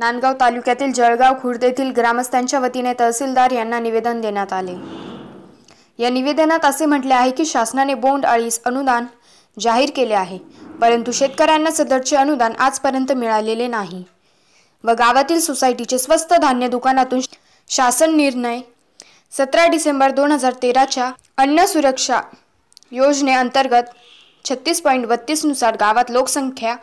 नांदगाव तालुक्यातील जळगाव खुर्द येथील ग्रामस्थांच्या वतीने तहसीलदार यांना निवेदन देण्यात आले. या निवेदनात असे म्हटले आहे की शासनाने बोंड अळीस अनुदान जाहीर केले आहे परंतु शेतकऱ्यांना सदरचे अनुदान आजपर्यंत मिळालेले नाही व गावातील सोसायटीचे स्वस्त धान्य दुकानातून शासन निर्णय सतरा डिसेंबर दोन हजार तेराच्या अन्न सुरक्षा योजनेअंतर्गत छत्तीस पॉईंट बत्तीसनुसार गावात लोकसंख्या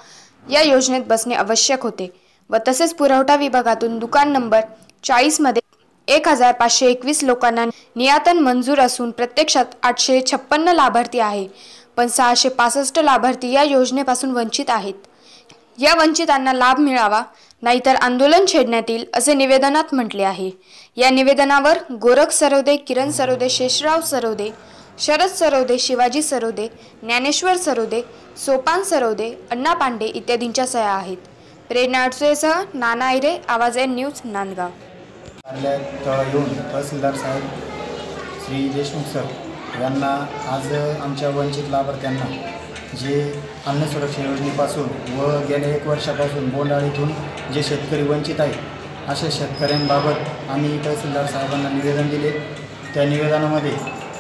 या योजनेत बसणे आवश्यक होते. व तसेच पुरवठा विभागातून दुकान नंबर चाळीसमध्ये एक हजार पाचशे एकवीस लोकांना नियातन मंजूर असून प्रत्यक्षात आठशे छप्पन्न लाभार्थी आहे. पण सहाशे पासष्ट लाभार्थी या योजनेपासून वंचित आहेत. या वंचितांना लाभ मिळावा नाहीतर आंदोलन छेडण्यात येईल असे निवेदनात म्हटले आहे. या निवेदनावर गोरख सरोदे किरण सरोदे शेषराव सरोदे शरद सरोदे शिवाजी सरोदे ज्ञानेश्वर सरोदे सोपान सरोदे अण्णा पांडे इत्यादींच्या सह्या आहेत. प्रेरणा नाना आयरे आवाज एन न्यूज नांदगाव. कार्यालयात येऊन तहसीलदार साहेब श्री देशमुख सर यांना आज आमच्या वंचित लाभार्थ्यांना जे अन्न सुरक्षा योजनेपासून व गेल्या एक वर्षापासून बोंडाळीतून जे शेतकरी वंचित आहेत अशा शेतकऱ्यांबाबत आम्ही तहसीलदार साहेबांना निवेदन दिले. त्या निवेदनामध्ये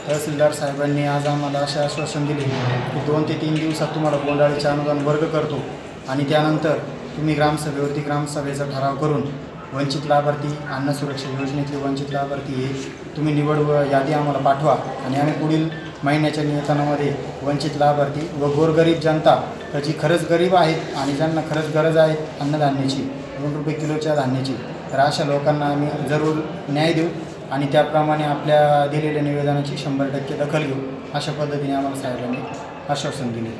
तहसीलदार साहेबांनी आज आम्हाला असे आश्वासन दिले की दोन ते तीन दिवसात तुम्हाला बोंडाळीचे अनुदान वर्ग करतो आणि त्यानंतर तुम्ही ग्रामसभेवरती ग्रामसभेचा ठराव करून वंचित लाभार्थी अन्न सुरक्षा योजनेतले वंचित लाभार्थी हे तुम्ही निवड व यादी आम्हाला पाठवा. आणि आम्ही पुढील महिन्याच्या नियतनामध्ये वंचित लाभार्थी व गोरगरीब जनता तर जी खरंच गरीब आहेत आणि ज्यांना खरंच गरज आहे अन्नधान्याची दोन रुपये किलोच्या धान्याची तर अशा लोकांना आम्ही जरूर न्याय देऊ आणि त्याप्रमाणे आपल्या दिलेल्या निवेदनाची शंभर टक्के दखल घेऊ. अशा पद्धतीने आम्हाला साहेबांनी आश्वासन दिले.